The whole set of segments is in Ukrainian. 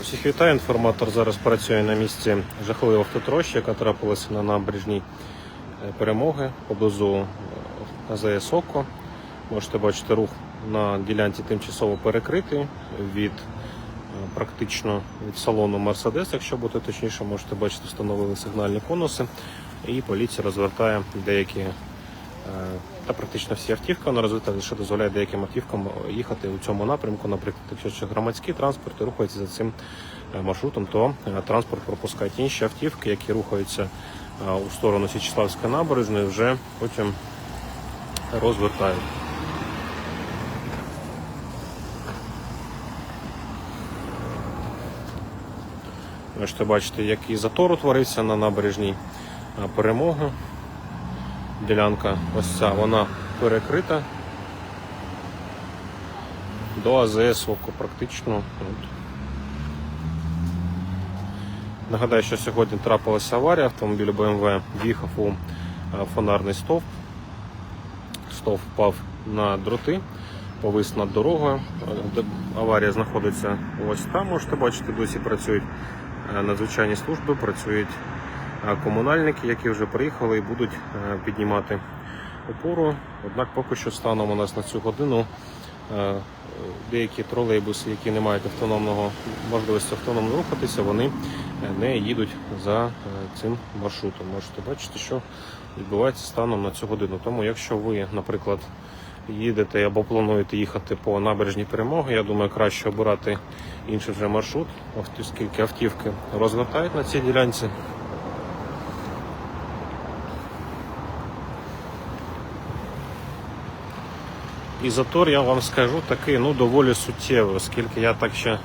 Усіх вітаю. Інформатор зараз працює на місці жахливої автотрощі, яка трапилася на набережній е, перемоги поблизу е, АЗС ОКО. Можете бачити рух на ділянці тимчасово перекритий від е, практично від салону Мерседес, якщо бути точніше, можете бачити, встановили сигнальні конуси, і поліція розвертає деякі та практично всі автівки вона розвитає, що дозволяє деяким автівкам їхати у цьому напрямку. Наприклад, якщо громадський транспорт рухається за цим е, маршрутом, то е, транспорт пропускають інші автівки, які рухаються е, у сторону Січеславської набережної, вже потім розвертають. Можете бачити, який затор утворився на набережній е, перемоги. Ділянка ось ця, вона перекрита до АЗС око практично. От. Нагадаю, що сьогодні трапилася аварія, автомобіль BMW в'їхав у е, фонарний стовп. Стовп впав на дроти, повис над дорогою. Е, Аварія знаходиться ось там, можете бачити, досі працюють е, надзвичайні служби, працюють комунальники, які вже приїхали і будуть е, піднімати опору. Однак поки що станом у нас на цю годину е, деякі тролейбуси, які не мають автономного можливості автономно рухатися, вони е, не їдуть за цим маршрутом. Можете бачити, що відбувається станом на цю годину. Тому, якщо ви, наприклад, їдете або плануєте їхати по набережній перемоги, я думаю, краще обирати інший вже маршрут, оскільки автівки розвертають на цій ділянці. І затор, я вам скажу, такий ну, доволі суттєвий, оскільки я так ще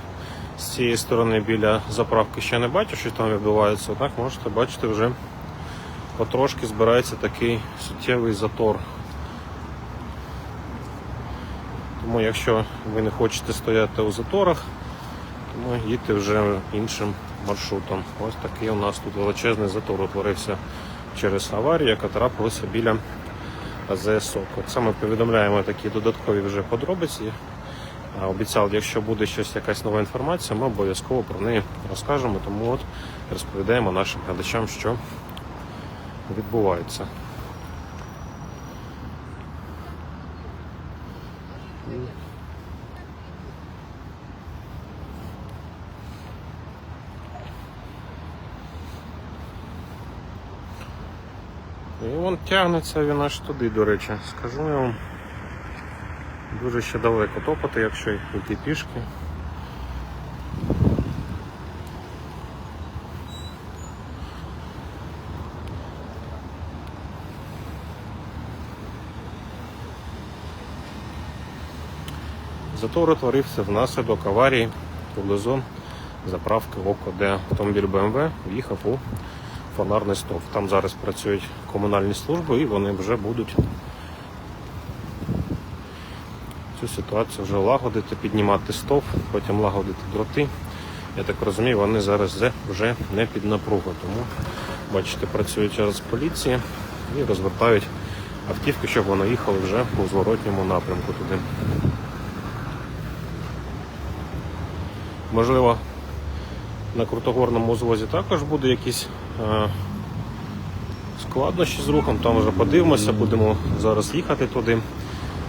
з цієї сторони біля заправки ще не бачу, що там відбувається. Однак можете бачити, вже потрошки збирається такий суттєвий затор. Тому якщо ви не хочете стояти у заторах, тому їдьте вже іншим маршрутом. Ось такий у нас тут величезний затор утворився через аварію, яка трапилася біля АЗС «Око». Це ми повідомляємо такі додаткові вже подробиці. Обіцяв, якщо буде щось, якась нова інформація, ми обов'язково про неї розкажемо. Тому от розповідаємо нашим глядачам, що відбувається. І вон тягнеться він аж туди, до речі. Скажу я вам. Дуже ще далеко топати, якщо йти пішки. Затор утворився внаслідок аварії поблизу заправки ОКО, де автомобіль БМВ в'їхав у фонарний стовп. Там зараз працюють комунальні служби і вони вже будуть цю ситуацію вже лагодити, піднімати стовп, потім лагодити дроти. Я так розумію, вони зараз вже- не під напругою. Тому, бачите, працюють зараз поліції і розвертають автівки, щоб вони їхали вже у зворотньому напрямку туди. Можливо, на крутогорному звозі також буде якісь складнощі з рухом, там вже подивимося, будемо зараз їхати туди.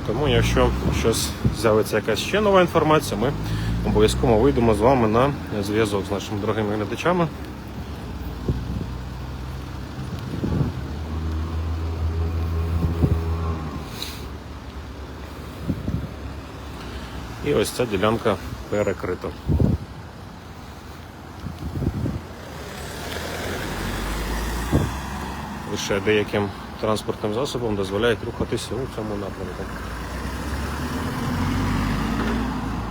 Тому, якщо щось з'явиться якась ще нова інформація, ми обов'язково вийдемо з вами на зв'язок з нашими дорогими глядачами. І ось ця ділянка перекрита. Лише деяким транспортним засобам дозволяють рухатися у цьому напрямку.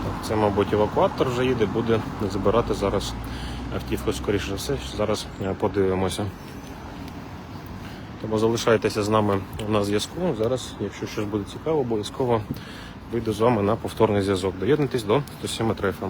Так, це, мабуть, евакуатор вже їде, буде забирати зараз автівку, скоріше все. Зараз е, подивимося. Тому залишайтеся з нами на зв'язку. Зараз, якщо щось буде цікаво, обов'язково вийду з вами на повторний зв'язок. Доєднуйтесь до 107 FM.